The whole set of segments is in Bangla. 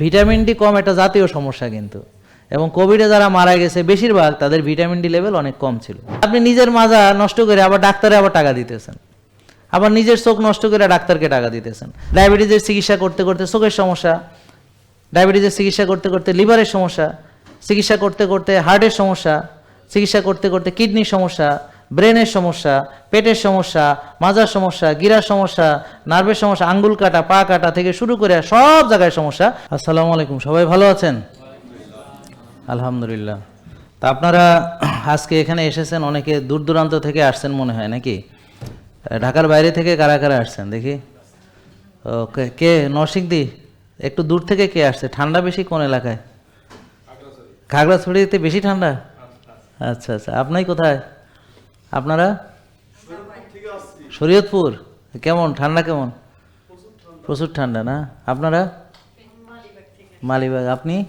ভিটামিন ডি কম একটা জাতীয় সমস্যা কিন্তু। এবং কোভিডে যারা মারা গেছে, বেশিরভাগ তাদের ভিটামিন ডি লেভেল অনেক কম ছিল। আপনি নিজের মাজা নষ্ট করে আবার ডাক্তারে আবার টাকা দিতেছেন। আবার নিজের চোখ নষ্ট করে ডাক্তারকে টাকা দিতেছেন। ডায়াবেটিসের চিকিৎসা করতে করতে চোখের সমস্যা, ডায়াবেটিসের চিকিৎসা করতে করতে লিভারের সমস্যা, চিকিৎসা করতে করতে হার্টের সমস্যা, চিকিৎসা করতে করতে কিডনির সমস্যা ব্রেনের সমস্যা পেটের সমস্যা মাজার সমস্যা গিরার সমস্যা নার্ভের সমস্যা আঙ্গুল কাটা পা কাটা থেকে শুরু করে সব জায়গায় সমস্যা। আসসালামু আলাইকুম সবাই ভালো আছেন? আলহামদুলিল্লাহ। তা আপনারা আজকে এখানে এসেছেন অনেকে দূর দূরান্ত থেকে আসছেন মনে হয় নাকি? ঢাকার বাইরে থেকে কারা কারা আসছেন দেখি? ও, কে- কে নরসিংদী? একটু দূর থেকে কে আসছে? ঠান্ডা বেশি কোন এলাকায়? খাগড়াছড়িতে বেশি ঠান্ডা? আচ্ছা আচ্ছা। আপনি কোথায়? আপনারা? শরীয়তপুর। কেমন? ঠান্ডা কেমন? প্রচুর ঠান্ডা না? আপনারা? মালিবাগ। আপনি?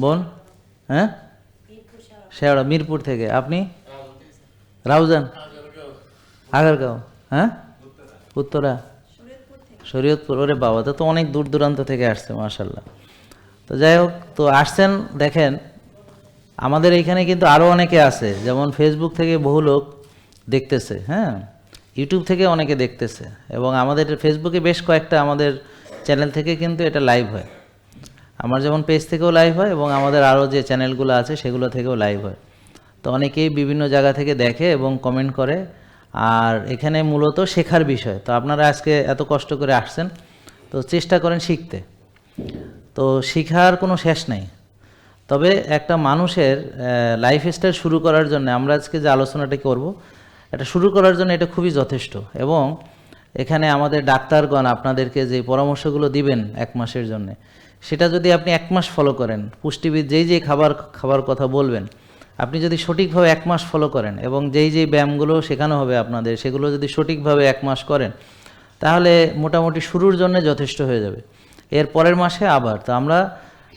বোন? হ্যাঁ? শেওড়া, মিরপুর থেকে। আপনি? রাউজান। আগারগাঁও। হ্যাঁ? উত্তরা। শরীয়তপুর। ওরে বাবা, তো অনেক দূর দূরান্ত থেকে আসছে মার্শাল্লাহ তো যাই হোক, তো আসছেন, দেখেন, আমাদের এইখানে কিন্তু আরও অনেকে আছে। যেমন ফেসবুক থেকে বহু লোক দেখতেছে হ্যাঁ? ইউটিউব থেকে অনেকে দেখতেছে এবং আমাদের ফেসবুকে বেশ কয়েকটা আমাদের চ্যানেল থেকে কিন্তু এটা লাইভ হয়। আমার যেমন পেজ থেকেও লাইভ হয় এবং আমাদের আরও যে চ্যানেলগুলো আছে সেগুলো থেকেও লাইভ হয়। তো অনেকেই বিভিন্ন জায়গা থেকে দেখে এবং কমেন্ট করে। আর এখানে মূলত শেখার বিষয়। তো আপনারা আজকে এত কষ্ট করে আসছেন, তো চেষ্টা করেন শিখতে। তো শিখার কোনো শেষ নেই। তবে একটা মানুষের লাইফ স্টাইল শুরু করার জন্য আমরা আজকে যে আলোচনাটা করব এটা শুরু করার জন্য এটা খুবই যথেষ্ট। এবং এখানে আমাদের ডাক্তারগণ আপনাদেরকে যে পরামর্শগুলো দিবেন এক মাসের জন্য, সেটা যদি আপনি এক মাস ফলো করেন, পুষ্টিবিদ যেই যেই খাবার খাবার কথা বলবেন, আপনি যদি সঠিকভাবে এক মাস ফলো করেন এবং যেই যেই ব্যায়ামগুলো শেখানো হবে আপনাদের, সেগুলো যদি সঠিকভাবে এক মাস করেন, তাহলে মোটামুটি শুরুর জন্য যথেষ্ট হয়ে যাবে। এর পরের মাসে আবার, তো আমরা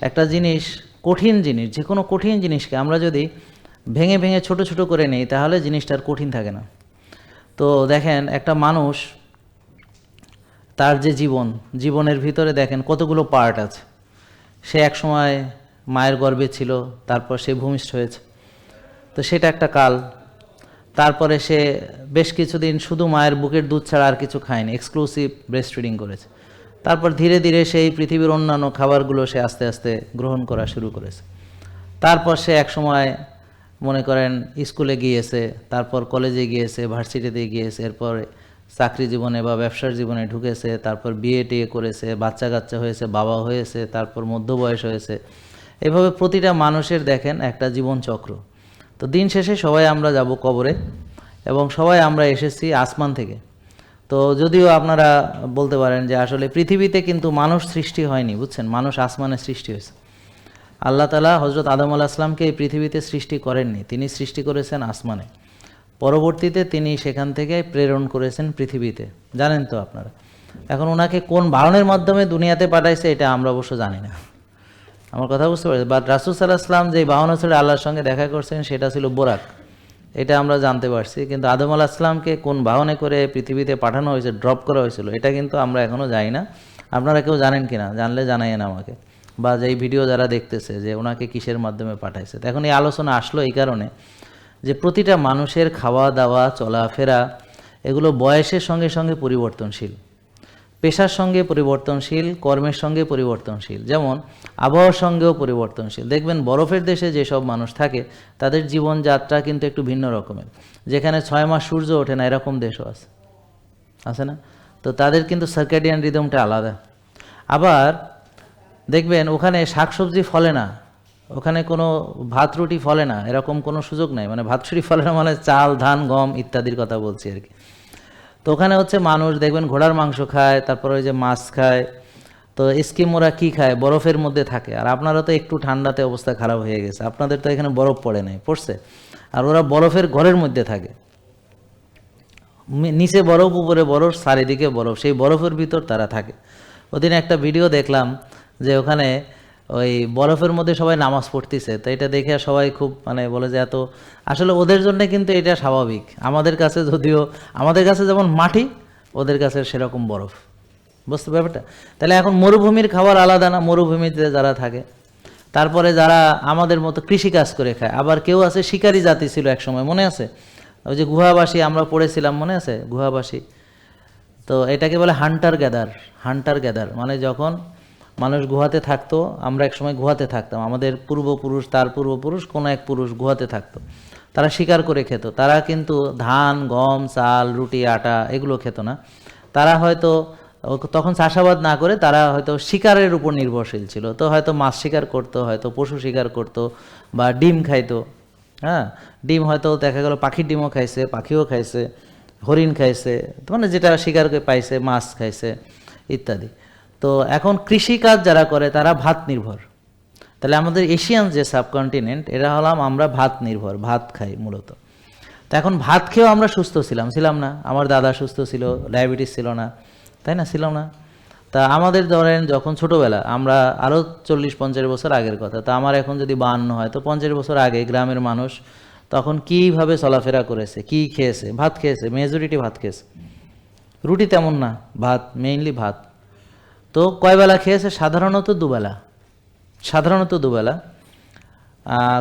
একটা জিনিস, কঠিন জিনিস যে কোনো কঠিন জিনিসকে আমরা যদি ভেঙে ভেঙে ছোট ছোট করে নেই, তাহলে জিনিসটা আর কঠিন থাকে না। তো দেখেন, একটা মানুষ তার যে জীবন, জীবনের ভিতরে দেখেন কতগুলো পার্ট আছে। সে এক সময় মায়ের গর্ভে ছিল, তারপর সে ভূমিষ্ঠ হয়েছে। তো সেটা একটা কাল। তারপরে সে বেশ কিছুদিন শুধু মায়ের বুকের দুধ ছাড়া আর কিছু খায়নি এক্সক্লুসিভ ব্রেস্ট ফিডিং করেছে। তারপর ধীরে ধীরে সেই পৃথিবীর অন্যান্য খাবারগুলো সে আস্তে আস্তে গ্রহণ করা শুরু করেছে। তারপর সে এক সময় মনে করেন স্কুলে গিয়েছে, তারপর কলেজে গিয়েছে, ভার্সিটিতে গিয়েছে, এরপর চাকরি জীবনে বা ব্যবসার জীবনে ঢুকেছে, তারপর বিয়ে টিয়ে করেছে, বাচ্চা কাচ্চা হয়েছে, বাবা হয়েছে, তারপর মধ্য বয়স হয়েছে। এভাবে প্রতিটা মানুষের দেখেন একটা জীবন চক্র তো দিন শেষে সবাই আমরা যাব কবরে এবং সবাই আমরা এসেছি আসমান থেকে। তো যদিও আপনারা বলতে পারেন যে আসলে পৃথিবীতে কিন্তু মানুষ সৃষ্টি হয়নি, বুঝছেন? মানুষ আসমানে সৃষ্টি হয়েছে। আল্লাহ তালা হজরত আদম আল্লাহ আসলামকে এই পৃথিবীতে সৃষ্টি করেননি। তিনি সৃষ্টি করেছেন আসমানে। পরবর্তীতে তিনি সেখান থেকে প্রেরণ করেছেন পৃথিবীতে। জানেন তো আপনারা। এখন ওনাকে কোন বাহনের মাধ্যমে দুনিয়াতে পাঠাইছে, এটা আমরা অবশ্য জানি না। আমার কথা বুঝতে পারছি বাট রাসুল সাল্লাহ আসলাম যে বাহন ছেড়ে আল্লাহর সঙ্গে দেখা করছেন, সেটা ছিল বোরাক। এটা আমরা জানতে পারছি। কিন্তু আদম আলাহ আসলামকে কোন বাহনে করে পৃথিবীতে পাঠানো হয়েছে, ড্রপ করা হয়েছিল, এটা কিন্তু আমরা এখনও জানি না। আপনারা কেউ জানেন কি না জানলে জানাইয়েন আমাকে। বা যেই ভিডিও যারা দেখতেছে যে ওনাকে কিসের মাধ্যমে পাঠাইছে। এখন এই আলোচনা আসলো এই কারণে যে প্রতিটা মানুষের খাওয়া দাওয়া চলাফেরা, এগুলো বয়সের সঙ্গে সঙ্গে পরিবর্তনশীল। পেশার সঙ্গে পরিবর্তনশীল, কর্মের সঙ্গে পরিবর্তনশীল। যেমন আবহাওয়ার সঙ্গেও পরিবর্তনশীল। দেখবেন বরফের দেশে যেসব মানুষ থাকে, তাদের জীবনযাত্রা কিন্তু একটু ভিন্ন রকমের। যেখানে ছয় মাস সূর্য ওঠে না, এরকম দেশও আছে। আছে না? তো তাদের কিন্তু সার্কেডিয়ান রিদমটা আলাদা। আবার দেখবেন ওখানে শাকসবজি ফলে না। ওখানে কোনো ভাত রুটি ফলে না। এরকম কোনো সুযোগ নাই। মানে ভাত রুটি ফলে না মানে চাল, ধান, গম ইত্যাদির কথা বলছি আর কি। তো ওখানে হচ্ছে মানুষ দেখবেন ঘোড়ার মাংস খায়, তারপরে ওই যে মাছ খায়। তো এস্কিমোরা কি খায়? বরফের মধ্যে থাকে। আর আপনারা তো একটু ঠান্ডাতে অবস্থা খারাপ হয়ে গেছে। আপনাদের তো এখানে বরফ পড়ে নাই, পড়ছে। আর ওরা বরফের ঘরের মধ্যে থাকে। নিচে বরফ, উপরে বরফ, চারিদিকে বরফ। সেই বরফের ভিতর তারা থাকে। ওদিন একটা ভিডিও দেখলাম। যে ওখানে ওই বরফের মধ্যে সবাই নামাজ পড়তেছে। তো এটা দেখে সবাই খুব মানে বলে যে এত, আসলে ওদের জন্য কিন্তু এটা স্বাভাবিক। আমাদের কাছে যদিও, আমাদের কাছে যেমন মাটি, ওদের কাছে সেরকম বরফ। বুঝতে ব্যাপারটা তাহলে এখন মরুভূমির খাবার আলাদা না, মরুভূমিতে যারা থাকে। তারপরে যারা আমাদের মতো কৃষিকাজ করে খায়, আবার কেউ আছে শিকারী জাতি ছিল এক সময় মনে আছে? ওই যে গুহাবাসী, আমরা পড়েছিলাম, মনে আছে? গুহাবাসী। তো এটাকে বলে হান্টার গ্যাদার হান্টার গ্যাদার মানে যখন মানুষ গুহাতে থাকতো, আমরা এক সময় গুহাতে থাকতাম। আমাদের পূর্বপুরুষ, তার পূর্বপুরুষ, কোনো এক পুরুষ গুহাতে থাকতো। তারা শিকার করে খেত। তারা কিন্তু ধান, গম, চাল, রুটি, আটা এগুলো খেত না। তারা হয়তো তখন চাষাবাদ না করে তারা হয়তো শিকারের উপর নির্ভরশীল ছিল। তো হয়তো মাছ শিকার করতো, হয়তো পশু শিকার করতো বা ডিম খাইতো। হ্যাঁ? ডিম হয়তো দেখা গেল পাখির ডিমও খাইছে, পাখিও খাইছে, হরিণ খাইছে মানে যেটা শিকার করে পাইছে, মাছ খাইছে, ইত্যাদি। তো এখন কৃষিকাজ যারা করে, তারা ভাত নির্ভর। তাহলে আমাদের এশিয়ান যে সাবকন্টিনেন্ট, এরা হলাম আমরা ভাত নির্ভর, ভাত খাই মূলত। তো এখন ভাত খেয়েও আমরা সুস্থ ছিলাম ছিলাম না। আমার দাদা সুস্থ ছিল, ডায়াবেটিস ছিল না। তাই না? ছিল না। তা আমাদের ধরেন যখন ছোটোবেলা, আমরা আরও চল্লিশ, পঞ্চাশ বছর আগের কথা, তা আমার এখন যদি বান্ন হয়, তো পঞ্চাশ বছর আগে গ্রামের মানুষ তখন কীভাবে চলাফেরা করেছে, কি খেয়েছে? ভাত খেয়েছে মেজরিটি ভাত খেয়েছে। রুটি তেমন না, ভাত মেইনলি ভাত। তো কয়বেলা খেয়েছে? সাধারণত দুবেলা। সাধারণত দুবেলা।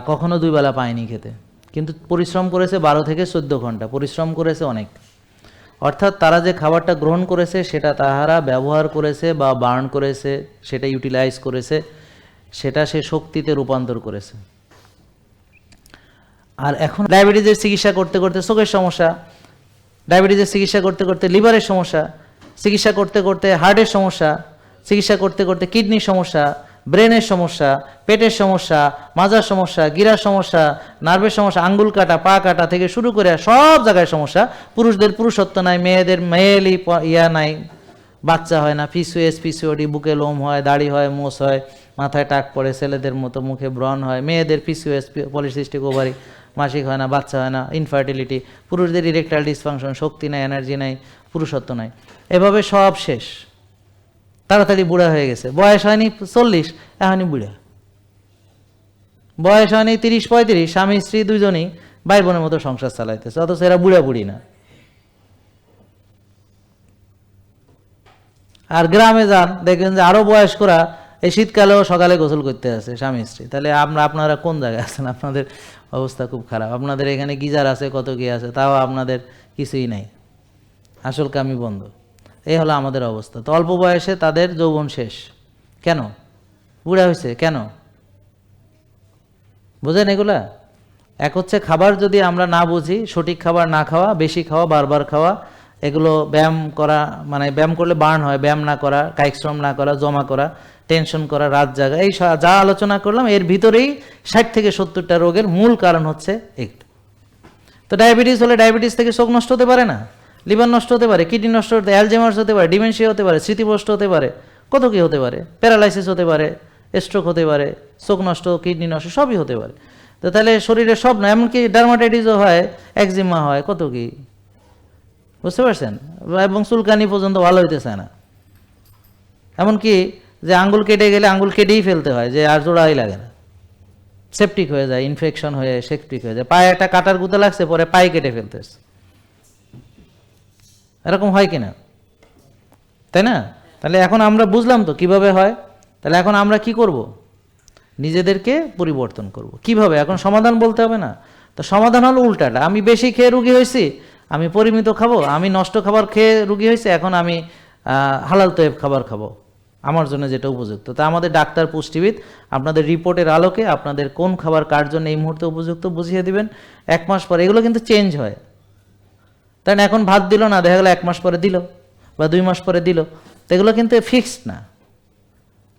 কখনো দুই বেলা পায়নি খেতে। কিন্তু পরিশ্রম করেছে বারো থেকে চোদ্দ ঘণ্টা। পরিশ্রম করেছে অনেক। অর্থাৎ তারা যে খাবারটা গ্রহণ করেছে, সেটা তাহারা ব্যবহার করেছে বা বার্ন করেছে, সেটা ইউটিলাইজ করেছে, সেটা সে শক্তিতে রূপান্তর করেছে। আর এখন ডায়াবেটিসের চিকিৎসা করতে করতে চোখের সমস্যা, ডায়াবেটিসের চিকিৎসা করতে করতে লিভারের সমস্যা, চিকিৎসা করতে করতে হার্টের সমস্যা চিকিৎসা করতে করতে কিডনির সমস্যা, ব্রেনের সমস্যা, পেটের সমস্যা, মাজার সমস্যা, গিরার সমস্যা, নার্ভের সমস্যা, আঙ্গুল কাটা, পা কাটা থেকে শুরু করে সব জায়গায় সমস্যা। পুরুষদের পুরুষত্ব নাই, মেয়েদের মেয়েলি ইয়া নাই। বাচ্চা হয় না পিসিএস পিসিওডি বুকে লোম হয়, দাড়ি হয়, মোষ হয়, মাথায় টাক পড়ে, ছেলেদের মতো মুখে ব্রণ হয়, মেয়েদের পিসিএস পলিসিস্টিক, ওভারি, মাসিক হয় না, বাচ্চা হয় না ইনফার্টিলিটি পুরুষদের ইরেকটাইল ডিসফাংশন শক্তি নাই এনার্জি নাই, পুরুষত্ব নাই। এভাবে সব শেষ। তাড়াতাড়ি বুড়া হয়ে গেছে। বয়স হয়নি চল্লিশ, এখনই বুড়া। বয়স হয়নি তিরিশ, পঁয়ত্রিশ, স্বামী, স্ত্রী দুজনেই ভাই বোনের মতো সংসার চালাইতেছে, অথচ এরা বুড়া বুড়ি না। আর গ্রামে যান, দেখবেন যে আরও বয়স্করা এই শীতকালেও সকালে গোসল করতে আসে স্বামী, স্ত্রী। তাহলে আমরা, আপনারা কোন জায়গায় আছেন? আপনাদের অবস্থা খুব খারাপ। আপনাদের এখানে গিজার আছে, কত কি আছে, তাও আপনাদের কিছুই নাই। আসল কামি বন্ধ। এই হলো আমাদের অবস্থা। তো অল্প বয়সে তাদের যৌবন শেষ। কেন? বুড়া হয়েছে কেন? বুঝেন এগুলা? এক হচ্ছে খাবার যদি আমরা না বুঝি, সঠিক খাবার না খাওয়া, বেশি খাওয়া, বারবার খাওয়া, এগুলো ব্যায়াম করা মানে ব্যায়াম করলে বার্ন হয়, ব্যায়াম না করা, কায়িক শ্রম না করা, জমা করা, টেনশন করা, রাত জাগা, এই যা আলোচনা করলাম, এর ভিতরেই ষাট থেকে সত্তরটা রোগের মূল কারণ হচ্ছে একটু তো ডায়াবেটিস হলে ডায়াবেটিস থেকে শোক নষ্ট হতে পারে না? লিভার নষ্ট হতে পারে, কিডনি নষ্ট হতে অ্যালজেমার্স হতে পারে, ডিমেনশিয়া হতে পারে, স্মৃতিভ্রষ্ট হতে পারে, কত কি হতে পারে? প্যারালাইসিস হতে পারে, স্ট্রোক হতে পারে, চোখ নষ্ট, কিডনি নষ্ট, সবই হতে পারে। তো তাহলে শরীরে সব না, এমনকি ডার্মাটাইটিসও হয়, একজিমা হয়, কত কি? বুঝতে পারছেন? এবং চুলকানি পর্যন্ত ভালো হইতে চায় না। এমনকি যে আঙ্গুল কেটে গেলে আঙ্গুল কেটেই ফেলতে হয়, যে আর জোড়াই লাগে না। সেপটিক হয়ে যায়, ইনফেকশন হয়ে, সেপটিক হয়ে যায়। পায়ে একটা কাটার গুঁতো লাগছে, পরে পায়ে কেটে ফেলতেছে। এরকম হয় কি না তাই না? তাহলে এখন আমরা বুঝলাম তো কীভাবে হয়। তাহলে এখন আমরা কি করব? নিজেদেরকে পরিবর্তন করব। কীভাবে? এখন সমাধান বলতে হবে না। তো সমাধান হলো উল্টাটা। আমি বেশি খেয়ে রুগী হয়েছি, আমি পরিমিত খাব, আমি নষ্ট খাবার খেয়ে রুগী হয়েছি, এখন আমি হালাল তৈব খাবার খাব। আমার জন্য যেটা উপযুক্ত। তা আমাদের ডাক্তার পুষ্টিবিদ আপনাদের রিপোর্টের আলোকে আপনাদের কোন খাবার কার জন্য এই মুহূর্তে উপযুক্ত বুঝিয়ে দিবেন। এক মাস পরে এগুলো কিন্তু চেঞ্জ হয়। তাই না এখন ভাত দিল না, দেখা গেলো এক মাস পরে দিল বা দুই মাস পরে দিল। তো এগুলো কিন্তু ফিক্সড না।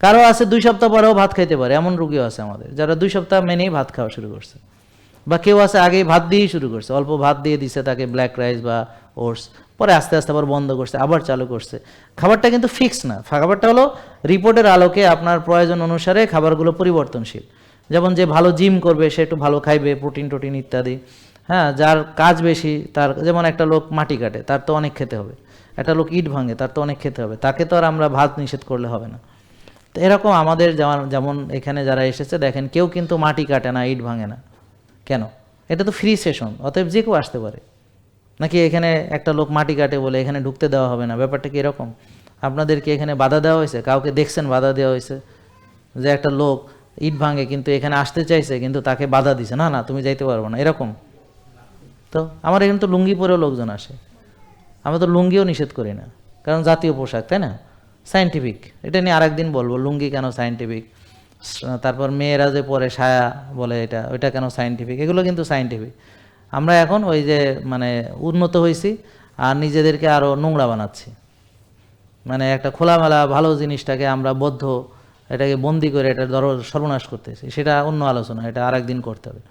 কারও আছে দুই সপ্তাহ পরেও ভাত খাইতে পারে, এমন রুগীও আছে আমাদের, যারা দুই সপ্তাহ মেনেই ভাত খাওয়া শুরু করছে। বা কেউ আছে আগেই ভাত দিয়েই শুরু করছে, অল্প ভাত দিয়ে দিছে তাকে ব্ল্যাক রাইস বা ওটস পরে আস্তে আস্তে আবার বন্ধ করছে, আবার চালু করছে। খাবারটা কিন্তু ফিক্স না। খাবারটা হলো রিপোর্টের আলোকে আপনার প্রয়োজন অনুসারে খাবারগুলো পরিবর্তনশীল। যেমন যে ভালো জিম করবে, সে একটু ভালো খাইবে প্রোটিন টোটিন ইত্যাদি। হ্যাঁ যার কাজ বেশি, তার, যেমন একটা লোক মাটি কাটে, তার তো অনেক খেতে হবে। একটা লোক ইট ভাঙে, তার তো অনেক খেতে হবে। তাকে তো আর আমরা ভাত নিষেধ করলে হবে না। তো এরকম আমাদের যেমন যেমন এখানে যারা এসেছে, দেখেন কেউ কিন্তু মাটি কাটে না, ইট ভাঙে না। কেন? এটা তো ফ্রি সেশন অতএব যে কেউ আসতে পারে। নাকি এখানে একটা লোক মাটি কাটে বলে এখানে ঢুকতে দেওয়া হবে না? ব্যাপারটা কি এরকম? আপনাদেরকে এখানে বাধা দেওয়া হয়েছে? কাউকে দেখছেন বাধা দেওয়া হয়েছে? যে একটা লোক ইট ভাঙে, কিন্তু এখানে আসতে চাইছে, কিন্তু তাকে বাধা দিছে। না না, তুমি যাইতে পারব না। এরকম? তো? আমার এখানে তো লুঙ্গি পরেও লোকজন আসে। আমরা তো লুঙ্গিও নিষেধ করি না, কারণ জাতীয় পোশাক, তাই না? সায়েন্টিফিক এটা নিয়ে আরেকদিন বলব, লুঙ্গি কেন সায়েন্টিফিক তারপর মেয়েরা যে পরে সায়া বলে এটা, ওইটা কেন সায়েন্টিফিক এগুলো কিন্তু সায়েন্টিফিক আমরা এখন ওই যে মানে উন্নত হয়েছি আর নিজেদেরকে আরও নোংরা বানাচ্ছি। মানে একটা খোলামেলা ভালো জিনিসটাকে আমরা বদ্ধ, এটাকে বন্দি করে এটা ধরো, সর্বনাশ করতেছি। সেটা অন্য আলোচনা, এটা আরেকদিন করতে হবে।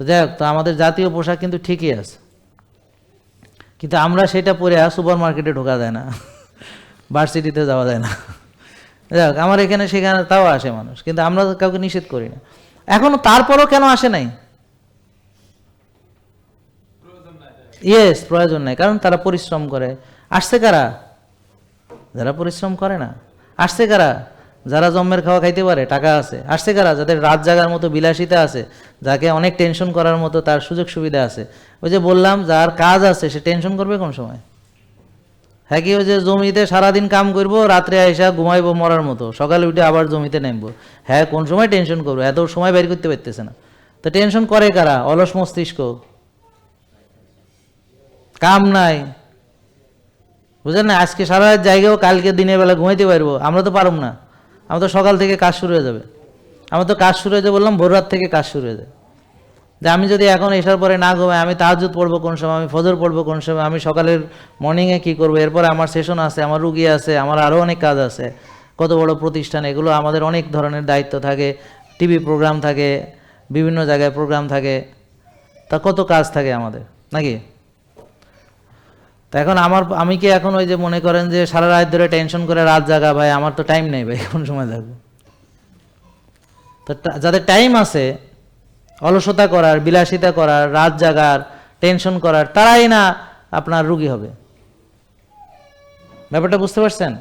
তো যাই হোক, তো আমাদের জাতীয় পোশাক কিন্তু ঠিকই আছে। কিন্তু আমরা সেটা পরে সুপার মার্কেটে ঢোকা যায় না। ভার্সিটিতে যাওয়া যায় না। যাই হোক, আমার এখানে সেখানে তাও আসে মানুষ, কিন্তু আমরা কাউকে নিষেধ করি না। এখনও তারপরও কেন আসে নাই? ইয়েস প্রয়োজন নাই, কারণ তারা পরিশ্রম করে। আসছে কারা? যারা পরিশ্রম করে না। আসছে কারা? যারা জম্মের খাওয়া খাইতে পারে, টাকা আছে। আসছে কারা? যাদের রাত জাগার মতো বিলাসিতা আছে, যাকে অনেক টেনশন করার মতো তার সুযোগ সুবিধা আছে। ওই যে বললাম, যার কাজ আছে, সে টেনশন করবে কোন সময়? হ্যাঁ কি? ওই যে জমিতে সারাদিন কাম করব, রাত্রে আইসা ঘুমাইবো মরার মতো। সকালে উঠে আবার জমিতে নেমবো। হ্যাঁ কোন সময় টেনশন করব? এত সময় বের করতে পারতেছে না। তো টেনশন করে কারা? অলস মস্তিষ্ক। কাম নাই। বুঝলেন না? আজকে সারা জায়গাও কালকে দিনের বেলা ঘুমাইতে পারব। আমরা তো পারব না। আমরা তো সকাল থেকে কাজ শুরু হয়ে যাবে। আমার তো কাজ শুরু হয়ে যাবে বললাম ভোর রাত থেকে কাজ শুরু হয়ে যাবে। যে আমি যদি এখন এসার পরে না ঘুমাই, আমি তাহাজুদ পড়ব কোন সময়, আমি ফজর পড়ব কোন সময়, আমি সকালের মর্নিংয়ে কী করব? এরপরে আমার সেশন আছে, আমার রুগী আছে, আমার আরও অনেক কাজ আছে। কত বড় প্রতিষ্ঠান, এগুলো আমাদের অনেক ধরনের দায়িত্ব থাকে। টিভি প্রোগ্রাম থাকে, বিভিন্ন জায়গায় প্রোগ্রাম থাকে। তা কত কাজ থাকে আমাদের, নাকি? তো এখন আমার, আমি কি এখন ওই যে মনে করেন যে সারা রাত ধরে টেনশন করে রাত জাগা, ভাই, আমার তো টাইম নেই, ভাই, কোন সময় থাকব তো যাদের টাইম আছে, অলসতা করার, বিলাসিতা করার, রাত জাগার টেনশন করার, তারাই না আপনার রুগী হবে। ব্যাপারটা বুঝতে পারছেন?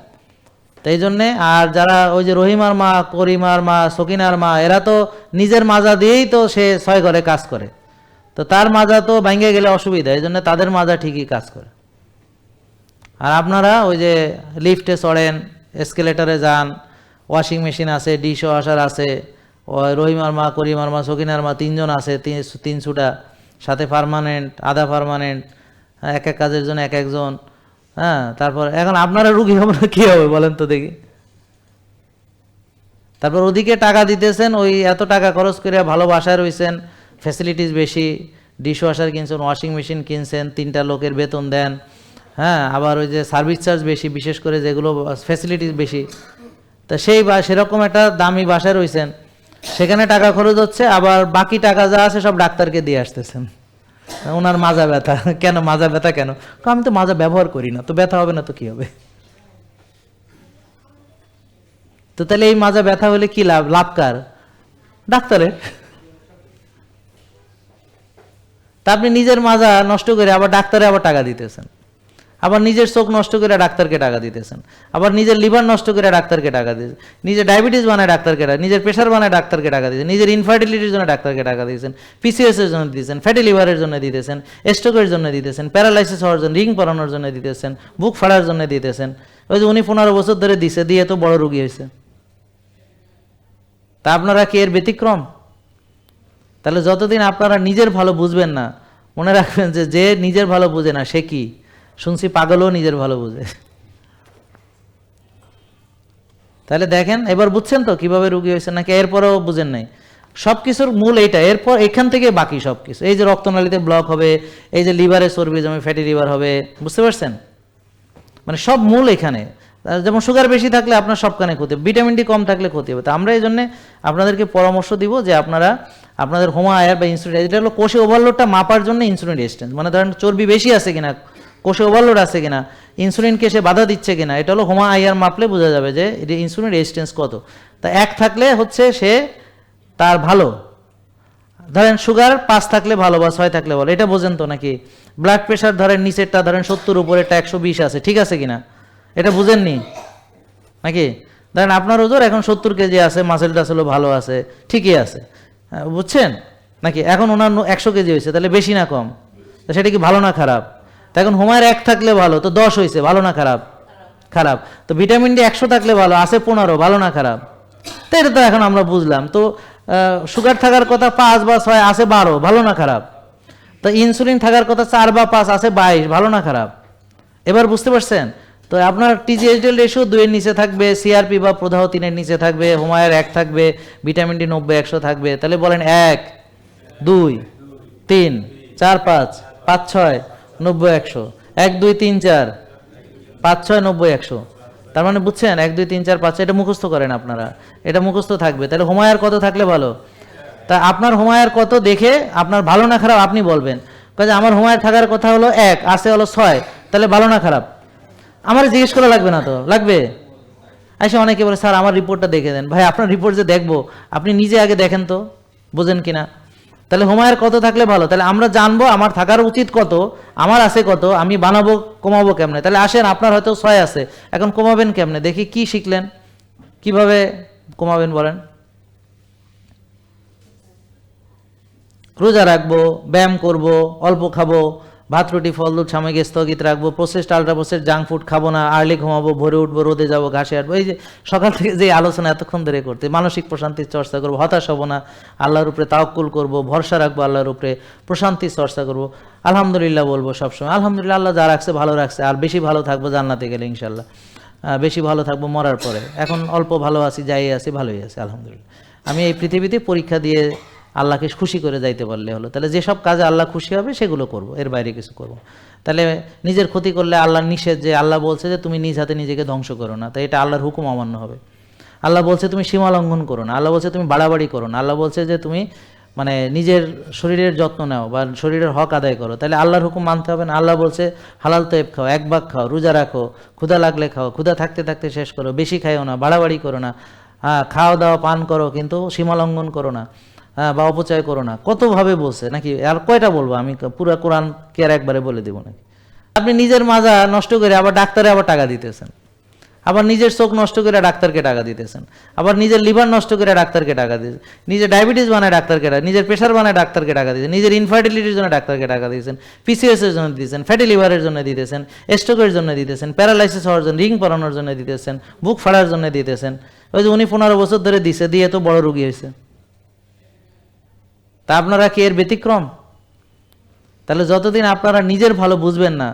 তাই জন্যে, আর যারা ওই যে রহিমার মা, করিমার মা, সকিনার মা, এরা তো নিজের মাজা দিয়েই তো সে ছয় ঘরে কাজ করে। তো তার মাজা তো ভাঙ্গে গেলে অসুবিধা, এই জন্য তাদের মাজা ঠিকই কাজ করে। আর আপনারা ওই যে লিফটে চড়েন এসকেলেটারে যান ওয়াশিং মেশিন আছে ডিশ ওয়াশার আছে রহিমার মা করিমার মা সকিনার মা তিনজন আছে, তিন- তিনশোটা সাথে পারমানেন্ট আধা পার্মানেন্ট এক এক কাজের জন্য এক একজন হ্যাঁ তারপর এখন আপনারা রুগী হবে না, কী হবে বলেন তো দেখি। তারপর ওদিকে টাকা দিতেছেন, ওই এত টাকা খরচ করে ভালো বাসায় রয়েছেন ফ্যাসিলিটিস বেশি ডিশ ওয়াশার কিনছেন ওয়াশিং মেশিন কিনছেন, তিনটা লোকের বেতন দেন হ্যাঁ আবার ওই যে সার্ভিস চার্জ বেশি, বিশেষ করে যেগুলো ফ্যাসিলিটিস বেশি। তা সেই বা, সেরকম একটা দামি বাসায় রয়েছেন। সেখানে টাকা খরচ হচ্ছে, আবার বাকি টাকা যা আছে সব ডাক্তারকে দিয়ে আসতেছেন। ওনার মাজা ব্যথা। কেন, মাজা ব্যথা কেন? আমি তো মাজা ব্যবহার করি না, তো ব্যথা হবে না তো কি হবে? তো তাহলে এই মাজা ব্যথা হলে কি লাভ? লাভ কার? ডাক্তারের। তা আপনি নিজের মাজা নষ্ট করে আবার ডাক্তারে আবার টাকা দিতেছেন। আবার নিজের চোখ নষ্ট করে ডাক্তারকে টাকা দিতেছেন। আবার নিজের লিভার নষ্ট করে ডাক্তারকে টাকা দিতেছেন। নিজের ডায়াবেটিস বানায় ডাক্তারকে টাকা নিজের প্রেশার বানায় ডাক্তারকে টাকা দিয়েছেন নিজের ইনফার্টিলিটির জন্য ডাক্তারকে টাকা দিয়েছেন পিসিএস এর জন্য দিতেছেন। ফ্যাটি লিভারের জন্য দিতেছেন। স্ট্রোকের জন্য দিতেছেন। প্যারালাইসিস হওয়ার জন্য রিং পরানোর জন্য দিতেছেন। বুক ফাড়ার জন্য দিতেছেন। ওই যে উনি পনেরো বছর ধরে দিছে, দিয়ে তো বড় রুগী হয়েছে। তা আপনারা কি এর ব্যতিক্রম? তাহলে যতদিন আপনারা নিজের ভালো বুঝবেন না, মনে রাখবেন যে যে নিজের ভালো বুঝে না, সে কি? শুনছি পাগলও নিজের ভালো বুঝে। তাহলে দেখেন, এবার বুঝছেন তো কীভাবে রুগী হয়েছে, নাকি এরপরেও বুঝেন নাই। সব কিছুর মূল এইটা, এরপর এখান থেকে বাকি সব কিছু এই যে রক্তনালীতে ব্লক হবে, এই যে লিভারে চর্বি জমে ফ্যাটি লিভার হবে, বুঝতে পারছেন? মানে সব মূল এখানে। যেমন সুগার বেশি থাকলে আপনার সবখানে ক্ষতি হবে ভিটামিন ডি কম থাকলে ক্ষতি হবে। তো আমরা এই জন্যে আপনাদেরকে পরামর্শ দিব যে আপনারা আপনাদের হোমা আয়ার বা ইনসুলিন এটা হলো কোষে ওভারলোডটা মাপার জন্য ইনসুলিন রেজিস্ট্যান্স মানে ধরেন চর্বি বেশি আছে কিনা কোষে ওভারলোড আছে কিনা ইনসুলিনকে সে বাধা দিচ্ছে কিনা, এটা হলো হোমা আয়ার মাপলে বোঝা যাবে যে এটা ইনসুলিন রেজিস্ট্যান্স কত। তা এক থাকলে হচ্ছে সে তার ভালো। ধরেন সুগার পাঁচ থাকলে ভালো বা ছয় থাকলে ভালো, এটা বোঝেন তো নাকি? ব্লাড প্রেশার ধরেন নিচেরটা ধরেন সত্তর উপরে উপরেরটা একশো বিশ আছে, ঠিক আছে কিনা? এটা বুঝেননি? নাকি? ধরেন আপনার ওজন এখন সত্তর কেজি আছে মাসেল টাসেলও ভালো আছে, ঠিকই আছে। বুঝছেন? নাকি? এখন ওনার একশো কেজি হয়েছে, তাহলে বেশি না কম? সেটা কি ভালো না খারাপ? তা এখন হুমায়ের এক থাকলে ভালো, তো দশ হয়েছে ভালো না খারাপ? খারাপ। তো ভিটামিন ডি একশো থাকলে ভালো, আছে পনেরো, ভালো না খারাপ? তো এটা তো এখন আমরা বুঝলাম। তো সুগার থাকার কথা পাঁচ বা ছয়, আছে বারো, ভালো না খারাপ? তো ইনসুলিন থাকার কথা চার বা পাঁচ, আছে বাইশ, ভালো না খারাপ? এবার বুঝতে পারছেন? তো আপনার টিজিএইচডিএল রেশিও দুইয়ের নিচে থাকবে সিআরপি বা প্রদাহ তিনের নিচে থাকবে হোমায়ের এক থাকবে ভিটামিন ডি নব্বই, একশো থাকবে, তাহলে বলেন এক, দুই, তিন, চার, পাঁচ পাঁচ, ছয় নব্বই, একশো। এক, দুই, তিন, চার। পাঁচ, ছয়, নব্বই, একশো। তার মানে বুঝছেন? এক, দুই, তিন, চার, পাঁচ এটা মুখস্থ করেন আপনারা। এটা মুখস্থ থাকবে। তাহলে হোমায়ার কত থাকলে ভালো? তা আপনার হোমায়ার কত দেখে আপনার ভালো না খারাপ আপনি বলবেন। কাজে আমার হোমায়ার থাকার কথা হলো এক, আছে হলো ছয়। তাহলে ভালো না খারাপ? আমার জিজ্ঞেস করা লাগবে না তো। লাগবে? আচ্ছা অনেকে বলে, স্যার, আমার রিপোর্টটা দেখে দেন। ভাই, আপনার রিপোর্ট যে দেখব, আপনি নিজে আগে দেখেন তো। বোঝেন কিনা? তাহলে হোমায়ের কত থাকলে ভালো? তাহলে আমরা জানব আমার থাকার উচিত কত, আমার আছে কত, আমি বানাবো, কমাবো কেমনে? তাহলে আসেন, আপনার হয়তো ছয় আছে, এখন কমাবেন কেমনে? দেখি কি শিখলেন। কীভাবে কমাবেন বলেন? রোজা রাখব, ব্যায়াম করব, অল্প খাব ভাত, রুটি, ফল, দুধ, সাময়িক স্থগিত রাখব processed ultra process junk food খাব না আর্লি ঘুমাবো, ভোরে উঠবো, রোদে যাব, ঘাসে আটবো এই যে সকাল থেকে যে আলোচনা এতক্ষণ ধরে করতে, মানসিক প্রশান্তির চর্চা করব, হতাশ হব না, আল্লাহর উপরে তাওকুল করব, ভরসা রাখব আল্লাহর উপরে, প্রশান্তির চর্চা করব, আলহামদুলিল্লাহ বলব সবসময়, আলহামদুলিল্লাহ আল্লাহ যা রাখছে ভালো রাখছে, আর বেশি ভালো থাকব জান্নাতে গেলে ইনশাল্লাহ বেশি ভালো থাকব মরার পরে, এখন অল্প ভালো আছি, যাই আছি, ভালোই আছি, আলহামদুলিল্লাহ, আমি এই পৃথিবীতে পরীক্ষা দিয়ে আল্লাহকে খুশি করে যাইতে পারলে হলো। তাহলে যেসব কাজে আল্লাহ খুশি হবে, সেগুলো করব, এর বাইরে কিছু করব তাহলে নিজের ক্ষতি করলে আল্লাহর নিষেধ যে, আল্লাহ বলছে যে, তুমি নিজ হাতে নিজেকে ধ্বংস করো না। তাই এটা আল্লাহর হুকুম অমান্য হবে। আল্লাহ বলছে তুমি সীমা লঙ্ঘন করো না। আল্লাহ বলছে তুমি বাড়াবাড়ি করো না। আল্লাহ বলছে যে, তুমি মানে নিজের শরীরের যত্ন নাও বা শরীরের হক আদায় করো। তাহলে আল্লাহর হুকুম মানতে হবে না। আল্লাহ বলছে, হালাল তৈব খাও, এক ভাগ খাও, রোজা রাখো, ক্ষুধা লাগলে খাও, ক্ষুধা থাকতে থাকতে শেষ করো, বেশি খাইও না, বাড়াবাড়ি করো না। হ্যাঁ খাওয়া দাওয়া, পান করো, কিন্তু সীমা লঙ্ঘন করো না। হ্যাঁ বা অপচয় করো না। কতভাবে বলছে? নাকি আর কয়টা বলব? আমি পুরো কোরআন কে আর একবারে বলে দেবো নাকি? আপনি নিজের মাজা নষ্ট করে আবার ডাক্তারে আবার টাকা দিতেছেন। আবার নিজের চোখ নষ্ট করে ডাক্তারকে টাকা দিতেছেন। আবার নিজের লিভার নষ্ট করে ডাক্তারকে টাকা দিয়েছেন নিজের ডায়াবেটিস বানায় ডাক্তারকে টাকা নিজের প্রেশার বানায় ডাক্তারকে টাকা দিয়েছেন নিজের ইনফার্টিলিটির জন্য ডাক্তারকে টাকা দিয়েছেন পিসিএস এর জন্য দিতেছেন। ফ্যাটি লিভারের জন্য দিতেছেন। স্ট্রোকের জন্য দিতেছেন। প্যারালাইসিস হওয়ার জন্য রিং পড়ানোর জন্য দিতেছেন। বুক ফাড়ার জন্য দিতেছেন। ওই যে উনি পনেরো বছর ধরে দিছে, দিয়ে তো বড় রুগী হয়েছে তা আপনারা কি এর ব্যতিক্রম? তাহলে যতদিন আপনারা নিজের ভালো বুঝবেন না,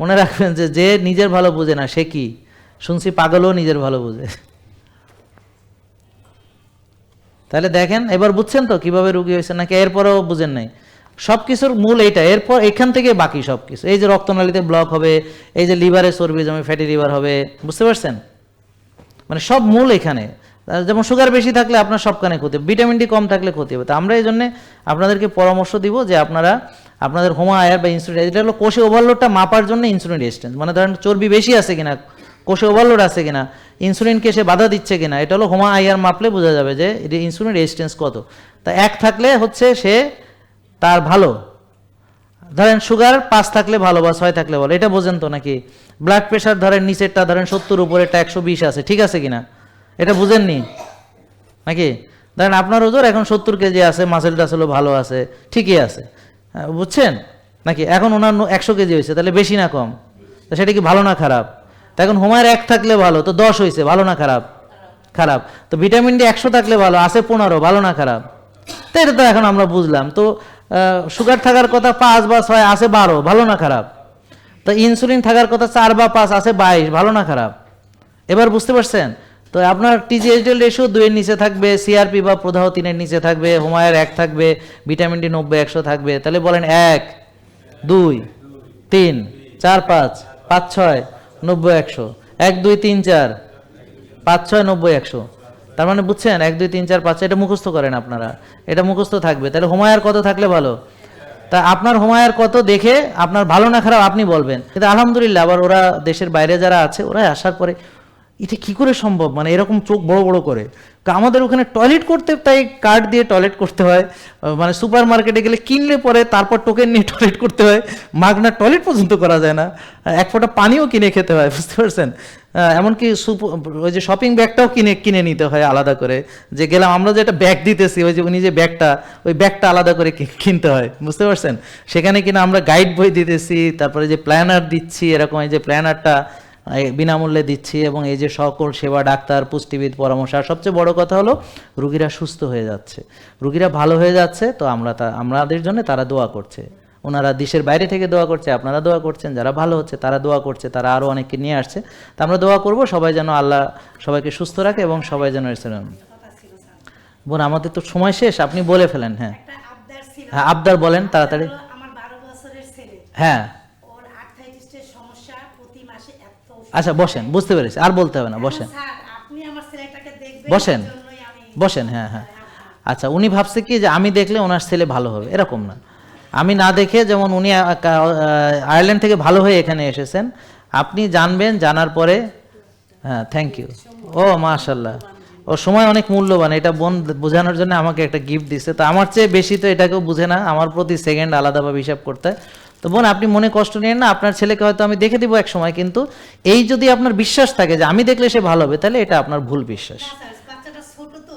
মনে রাখবেন যে যে নিজের ভালো বুঝে না, সে কি? শুনছি পাগলও নিজের ভালো বুঝে। তাহলে দেখেন, এবার বুঝছেন তো কীভাবে রুগী হয়েছে, নাকি এরপরেও বুঝেন নাই? সব কিছুর মূল এইটা, এরপর এখান থেকে বাকি সব কিছু এই যে রক্তনালীতে ব্লক হবে, এই যে লিভারে চর্বি জমে ফ্যাটি লিভার হবে, বুঝতে পারছেন? মানে সব মূল এখানে। যেমন সুগার বেশি থাকলে আপনার সবখানে ক্ষতি হবে ভিটামিন ডি কম থাকলে ক্ষতি হবে। তো আমরা এই জন্যে আপনাদেরকে পরামর্শ দিব যে আপনারা আপনাদের হোমা আয়ার বা ইনসুলিন এটা হলো কোষে ওভারলোডটা মাপার জন্য ইনসুলিন রেজিস্ট্যান্স মানে ধরেন চর্বি বেশি আছে কিনা, কোষে ওভারলোড আছে কিনা ইনসুলিনকে সে বাধা দিচ্ছে কিনা, এটা হলো হোমা আয়ার মাপলে বোঝা যাবে যে এটা ইনসুলিন রেজিস্ট্যান্স কত। তা এক থাকলে হচ্ছে সে তার ভালো। ধরেন সুগার পাঁচ থাকলে ভালো বা ছয় থাকলে ভালো, এটা বোঝেন তো নাকি? ব্লাড প্রেশার ধরেন নিচেরটা ধরেন সত্তর, উপরেরটা একশো বিশ আছে, ঠিক আছে কিনা? এটা বুঝেননি? নাকি? ধরেন আপনার ওজন এখন সত্তর কেজি আছে মাসেল টাসেলও ভালো আছে, ঠিকই আছে। বুঝছেন? নাকি? এখন ওনার একশো কেজি হয়েছে, তাহলে বেশি না কম? সেটা কি ভালো না খারাপ? তা এখন হোমায়ের এক থাকলে ভালো, তো দশ হয়েছে, ভালো না খারাপ? খারাপ। তো ভিটামিন ডি একশো থাকলে ভালো, আছে পনেরো, ভালো না খারাপ? তো এটা তো এখন আমরা বুঝলাম। তো সুগার থাকার কথা পাঁচ বা ছয়, আছে বারো, ভালো না খারাপ? তো ইনসুলিন থাকার কথা চার বা পাঁচ, আছে বাইশ, ভালো না খারাপ? এবার বুঝতে পারছেন? তো আপনার টিজিএইচডিএল রেশিও দুইয়ের নিচে থাকবে সিআরপি বা প্রদাহ তিনের নিচে থাকবে হোমায়ের এক থাকবে, ভিটামিন ডি নব্বই একশো থাকবে। তাহলে বলেন এক, দুই, তিন, চার, পাঁচ পাঁচ, ছয়, নব্বই একশো। এক, দুই, তিন, চার, পাঁচ, ছয়, নব্বই একশো। তার মানে বুঝছেন? এক, দুই, তিন, চার, পাঁচ এটা মুখস্থ করেন আপনারা। এটা মুখস্থ থাকবে। তাহলে হোমায়ার কত থাকলে ভালো? তা আপনার হোমায়ার কত দেখে আপনার ভালো না খারাপ আপনি বলবেন। কিন্তু আলহামদুলিল্লাহ, আবার ওরা দেশের বাইরে যারা আছে ওরা আসার পরে এটা কি করে সম্ভব? মানে এরকম চোখ বড় বড় করে। আমাদের ওখানে টয়লেট করতে তাই কার্ড দিয়ে টয়লেট করতে হয়। মানে সুপার মার্কেটে গেলে কিনলে পরে তারপর টোকেন নিয়ে টয়লেট করতে হয়। মাগনা টয়লেট পর্যন্ত করা যায় না। এক ফোঁটা পানিও কিনে খেতে হয়, বুঝতে পারছেন? এমনকি ওই যে শপিং ব্যাগটাও কিনে কিনে নিতে হয় আলাদা করে। যে গেলাম, আমরা যে একটা ব্যাগ দিতেছি, ওই যে উনি যে ব্যাগটা ওই ব্যাগটা আলাদা করে কিনতে হয়, বুঝতে পারছেন? সেখানে কিনা আমরা গাইড বই দিতেছি, তারপরে যে প্ল্যানার দিচ্ছি, এরকম এই যে প্ল্যানারটা বিনামূল্যে দিচ্ছি এবং এই যে সকল সেবা ডাক্তার পুষ্টিবিদ পরামর্শ আর সবচেয়ে বড় কথা হলো রুগীরা সুস্থ হয়ে যাচ্ছে। রুগীরা ভালো হয়ে যাচ্ছে তো আমরা তা আমাদের জন্য তারা দোয়া করছে। ওনারা দেশের বাইরে থেকে দোয়া করছে আপনারা দোয়া করছেন যারা ভালো হচ্ছে তারা দোয়া করছে তারা আরও অনেককে নিয়ে আসছে। তা আমরা দোয়া করব সবাই যেন আল্লাহ সবাইকে সুস্থ রাখে এবং সবাই যেন এসে বোন আমাদের তো সময় শেষ আপনি বলে ফেলেন হ্যাঁ। হ্যাঁ আবদার বলেন তাড়াতাড়ি। হ্যাঁ ওর আর্থাইটিসের সমস্যা প্রতি মাসে এত ওষুধ আচ্ছা বসেন বুঝতে পেরেছি আর বলতে হবে না বসেন। বসেন। এই জন্যই আমি বসেন হ্যাঁ হ্যাঁ। আচ্ছা উনি ভাবছে কি যে আমি দেখলে ওনার ছেলে ভালো হবে এরকম না। আমি না দেখে যেমন উনি আয়ারল্যান্ড থেকে ভালো হয়ে এখানে এসেছেন আপনি জানবেন জানার পরে হ্যাঁ থ্যাংক ইউ ও মাশাল্লাহ ও সময় অনেক মূল্যবান এটা বোন বোঝানোর জন্য আমাকে একটা গিফট দিছে। তো আমার চেয়ে বেশি তো এটাকেও বুঝে না আমার প্রতি সেকেন্ড আলাদাভাবে হিসাব করতে। হয়। তো বোন আপনি মনে কষ্ট নিয়েন না আপনার ছেলেকে হয়তো আমি দেখে দিব এক সময় কিন্তু এই যদি আপনার বিশ্বাস থাকে যে আমি দেখলে সে ভালো হবে তাহলে এটা আপনার ভুল বিশ্বাস।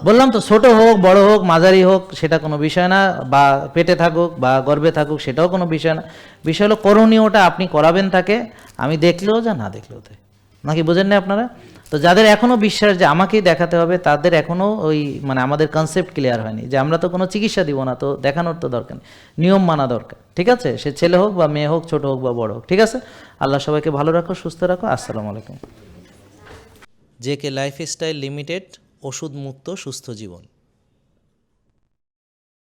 বললাম তো ছোট হোক বড় হোক মাঝারি হোক সেটা কোনো বিষয় না বা পেটে থাকুক বা গর্ভে থাকুক সেটাও কোনো বিষয় না। বিষয় হলো করণীয়টা আপনি করাবেন তাকে আমি দেখলেও যা না দেখলেও তাই। নাকি বোঝেন না আপনারা? তো যাদের এখনও বিশ্বাস যে আমাকেই দেখাতে হবে, তাদের এখনও ওই মানে আমাদের কনসেপ্ট ক্লিয়ার হয়নি যে আমরা তো কোনো চিকিৎসা দিব না, তো দেখানোর তো দরকার নেই। নিয়ম মানা দরকার, ঠিক আছে? সে ছেলে হোক বা মেয়ে হোক, ছোট হোক বা বড় হোক, ঠিক আছে? আল্লাহ সবাইকে ভালো রাখো, সুস্থ রাখো, আসসালামু আলাইকুম। জে কে লাইফস্টাইল লিমিটেড ওষুধ মুক্ত সুস্থ জীবন।